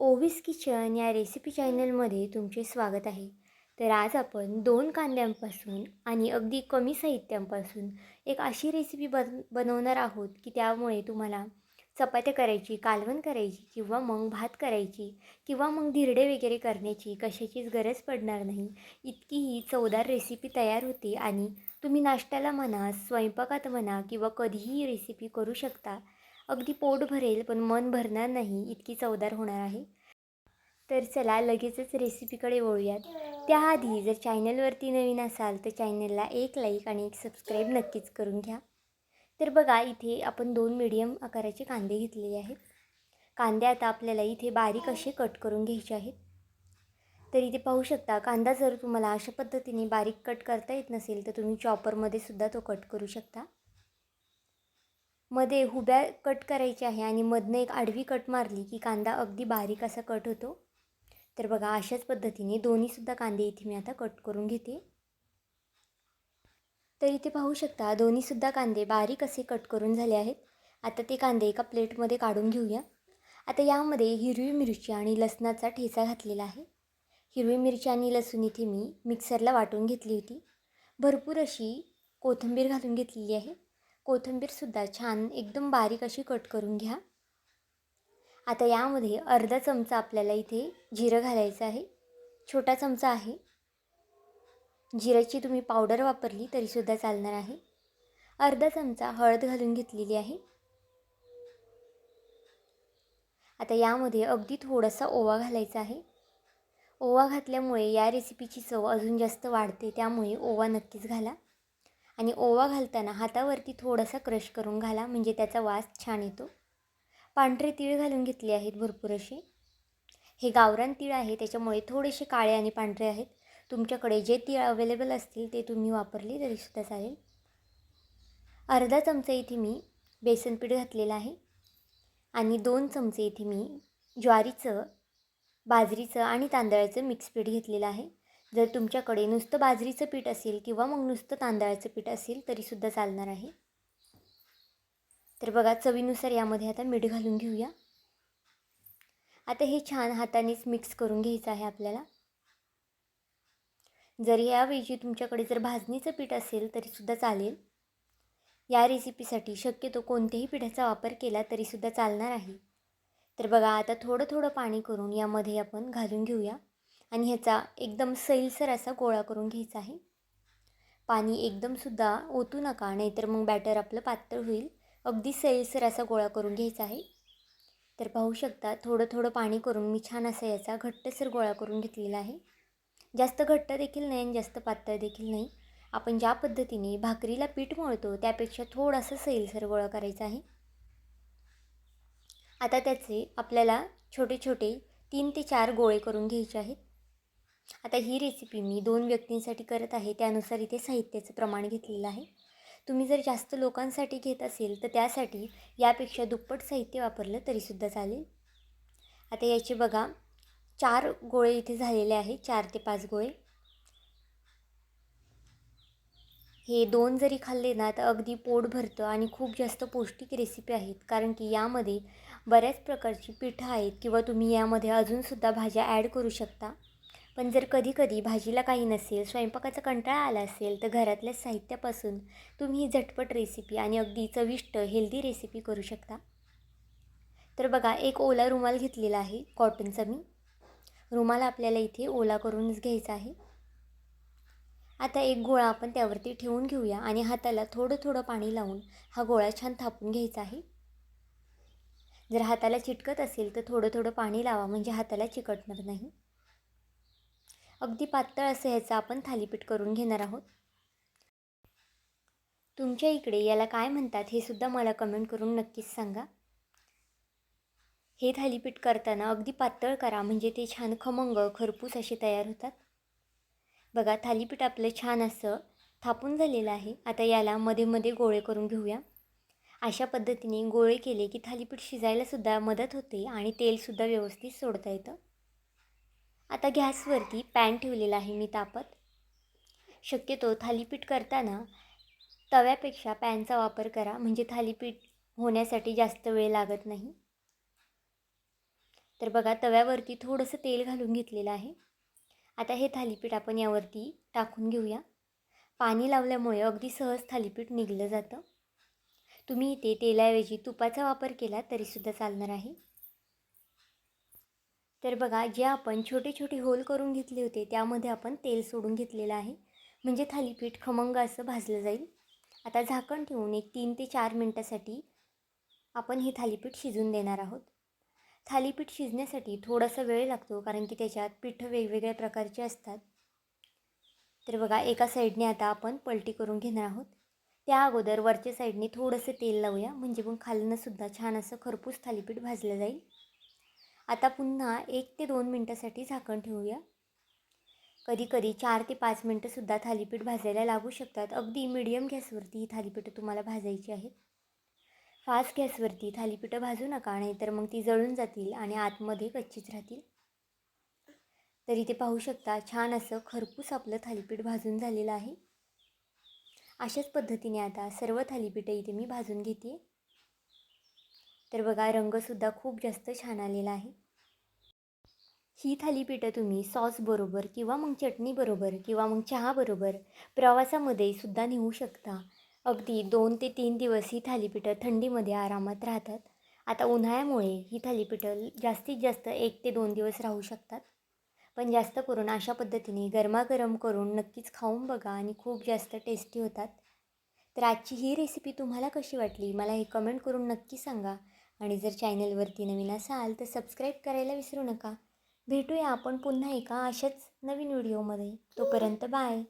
Ovis kitchen या recipe चॅनलमध्ये तुमचे स्वागत आहे. तर आज आपण दोन कांद्यांपासून आणि अगदी कमी साहित्यांपासून एक अशी रेसिपी बन बनवणार आहोत की त्यामुळे तुम्हाला चपात्या करायची कालवण करायची किंवा मग भात करायची किंवा मग धिरडे वगैरे करण्याची कशाचीच गरज पडणार नाही. इतकी ही चवदार रेसिपी तयार होते आणि तुम्ही नाश्त्याला म्हणा स्वयंपाकात म्हणा किंवा कधीही रेसिपी करू शकता. अगदी पोट भरेल पण मन भरणार नाही इतकी चवदार होणार आहे. तर चला लगेचच रेसिपीकडे वळूयात. त्याआधी जर चॅनलवरती नवीन असाल तर चॅनलला एक लाईक आणि एक सबस्क्राईब नक्कीच करून घ्या. तर बघा इथे आपण दोन मीडियम आकाराचे कांदे घेतलेले आहेत. कांदे आता आपल्याला इथे बारीक असे कट करून घ्यायचे आहेत. तर इथे पाहू शकता कांदा जर तुम्हाला अशा पद्धतीने बारीक कट करता येत नसेल तर तुम्ही चॉपरमध्ये सुद्धा तो कट करू शकता. मध्ये हुब्या कट करायची आहे आणि मधनं एक आडवी कट मारली की कांदा अगदी बारीक असा कट होतो. तर बघा अशाच पद्धतीने दोन्हीसुद्धा कांदे इथे मी आता कट करून घेते. तर इथे पाहू शकता दोन्हीसुद्धा कांदे बारीक असे कट करून झाले आहेत. आता ते कांदे एका प्लेटमध्ये काढून घेऊया. आता यामध्ये हिरवी मिरची आणि लसणाचा ठेचा घातलेला आहे. हिरवी मिरची आणि लसूण इथे मी मिक्सरला वाटून घेतली होती. भरपूर अशी कोथिंबीर घालून घेतलेली आहे. कोथिंबीरसुद्धा छान एकदम बारीक अशी कट करून घ्या. आता यामध्ये अर्धा चमचा आपल्याला इथे जिरं घालायचं आहे. छोटा चमचा आहे. जिऱ्याची तुम्ही पावडर वापरली तरीसुद्धा चालणार आहे. अर्धा चमचा हळद घालून घेतलेली आहे. आता यामध्ये अगदी थोडासा ओवा घालायचा आहे. ओवा घातल्यामुळे या रेसिपीची चव अजून जास्त वाढते त्यामुळे ओवा नक्कीच घाला. आणि ओवा घालताना हातावरती थोडासा क्रश करून घाला म्हणजे त्याचा वास छान येतो. पांढरे तीळ घालून घेतले आहेत भरपूर असे. हे गावरान तीळ आहे त्याच्यामुळे थोडेसे काळे आणि पांढरे आहेत. तुमच्याकडे जे तीळ अवेलेबल असतील ते तुम्ही वापरले तरीसुद्धा चालेल. अर्धा चमचा इथे मी बेसन पीठ घातलेलं आहे. आणि दोन चमचे इथे मी ज्वारीचं बाजरीचं आणि तांदळाचं मिक्स पीठ घेतलेलं आहे. जर तुमच्याकडे नुसतं बाजरीचं पीठ असेल किंवा मग नुसतं तांदळाचं पीठ असेल तरीसुद्धा चालणार आहे. तर बघा चवीनुसार यामध्ये आता मीठ घालून घेऊया. आता हे छान हातानेच मिक्स करून घ्यायचं आहे आपल्याला. जर याऐवजी तुमच्याकडे जर भाजणीचं पीठ असेल तरीसुद्धा चालेल. या रेसिपीसाठी शक्यतो कोणत्याही पिठाचा वापर केला तरीसुद्धा चालणार आहे. तर बघा आता थोडं थोडं पाणी करून यामध्ये आपण घालून घेऊया. आणि ह्याचा एकदम सैलसर असा गोळा करून घ्यायचा आहे. पाणी एकदमसुद्धा ओतू नका नाहीतर मग बॅटर आपलं पातळ होईल. अगदी सैलसर असा गोळा करून घ्यायचा आहे. तर पाहू शकता थोडं थोडं पाणी करून मी छान असा याचा घट्टसर गोळा करून घेतलेला आहे. जास्त घट्ट देखील नाही आणि जास्त पातळ देखील नाही. आपण ज्या पद्धतीने भाकरीला पीठ मळतो त्यापेक्षा थोडासा सैलसर गोळा करायचा आहे. आता त्याचे आपल्याला छोटे छोटे तीन ते चार गोळे करून घ्यायचे आहेत. आता ही रेसिपी मी दोन व्यक्तींसाठी करत आहे. त्यानुसार इथे साहित्याचं प्रमाण घेतलेलं आहे. तुम्ही जर जास्त लोकांसाठी घेत असेल तर त्यासाठी यापेक्षा दुप्पट साहित्य वापरलं तरीसुद्धा चालेल. आता याचे बघा. चार गोळे इथे झालेले आहे. चार ते पाच गोळे. हे दोन जरी खाल्ले ना तर अगदी पोट भरतं आणि खूप जास्त पौष्टिक रेसिपी आहेत. कारण की यामध्ये बऱ्याच प्रकारची पिठं आहेत किंवा तुम्ही यामध्ये अजूनसुद्धा भाज्या ॲड करू शकता. पण जर कधी कधी भाजीला काही नसेल स्वयंपाकाचा कंटाळा आला असेल तर घरातल्या साहित्यापासून तुम्ही ही झटपट रेसिपी आणि अगदी चविष्ट हेल्दी रेसिपी करू शकता. तर बघा एक ओला रुमाल घेतलेला आहे कॉटनचा मी. रुमाल आपल्याला इथे ओला करूनच घ्यायचा आहे. आता एक गोळा आपण त्यावरती ठेवून घेऊया आणि हाताला थोडं थोडं पाणी लावून हा गोळा छान थापून घ्यायचा आहे. जर हाताला चिटकत असेल तर थोडं थोडं पाणी लावा म्हणजे हाताला चिकटणार नाही. अगदी पातळ असं ह्याचं आपण थालीपीठ करून घेणार आहोत. तुमच्या इकडे याला काय म्हणतात हे सुद्धा मला कमेंट करून नक्कीच सांगा. हे थालीपीठ करताना अगदी पातळ करा म्हणजे ते छान खमंग खरपूस असे तयार होतात. बघा थालीपीठ आपलं छान असं थापून झालेलं आहे. आता याला मध्ये मध्ये गोळे करून घेऊया. अशा पद्धतीने गोळे केले की थालीपीठ शिजायलासुद्धा मदत होते आणि तेलसुद्धा व्यवस्थित सोडता येतं. आता गॅसवरती पॅन ठेवलेला आहे मी तापत. शक्यतो थालीपीठ करताना तव्यापेक्षा पॅनचा वापर करा म्हणजे थालीपीठ होण्यासाठी जास्त वेळ लागत नाही. तर बघा तव्यावरती थोडंसं तेल घालून घेतलेलं आहे. आता हे थालीपीठ आपण यावरती टाकून घेऊया. पाणी लावल्यामुळे अगदी सहज थालीपीठ निघलं जातं. तुम्ही इथे तेलाऐवजी तुपाचा वापर केला तरीसुद्धा चालणार आहे. तर बघा जे आपण छोटे छोटे होल करून घेतले होते त्यामध्ये आपण तेल सोडून घेतलेलं आहे. म्हणजे थालीपीठ खमंग असं भाजलं जाईल. आता झाकण ठेवून एक तीन ते चार मिनटासाठी आपण हे थालीपीठ शिजून देणार आहोत. थालीपीठ शिजण्यासाठी थोडासा वेळ लागतो कारण की त्याच्यात पीठं वेगवेगळ्या प्रकारचे असतात. तर बघा एका साईडने आता आपण पलटी करून घेणार आहोत. त्या अगोदर वरच्या साईडने थोडंसं तेल लावूया. म्हणजे मग खालनंसुद्धा छान असं खरपूस थालीपीठ भाजलं जाईल. आता पुन्हा एक ते दोन मिनटासाठी झाकण ठेवूया. कधी कधी चार ते पाच मिनटंसुद्धा थालीपीठ भाजायला लागू शकतात. अगदी मिडियम गॅसवरती ही थालीपीठं तुम्हाला भाजायची आहेत. फास्ट गॅसवरती थालीपीठं भाजू नका नाहीतर मग ती जळून जातील आणि आतमध्ये कच्चीच राहतील. तरी ते पाहू शकता छान असं खरपूस आपलं थालीपीठ भाजून झालेलं आहे. अशाच पद्धतीने आता सर्व थालीपीठं इथे मी भाजून घेते. तर बघा रंगसुद्धा खूप जास्त छान आलेला आहे. ही थालीपीठं तुम्ही सॉसबरोबर किंवा मग चटणीबरोबर किंवा मग चहाबरोबर प्रवासामध्ये सुद्धा नेऊ शकता. अगदी दोन ते तीन दिवस ही थालीपीठं थंडीमध्ये आरामात राहतात. आता उन्हाळ्यामुळे ही थालीपीठं जास्तीत जास्त एक ते दोन दिवस राहू शकतात. पण जास्त करून अशा पद्धतीने गरमागरम करून नक्कीच खाऊन बघा आणि खूप जास्त टेस्टी होतात. तर आजची ही रेसिपी तुम्हाला कशी वाटली मला हे कमेंट करून नक्की सांगा. आणि जर चॅनलवरती नवीन असाल तर सबस्क्राईब करायला विसरू नका. भेटूया आपण पुन्हा एका अशाच नवीन व्हिडिओमध्ये. तोपर्यंत बाय.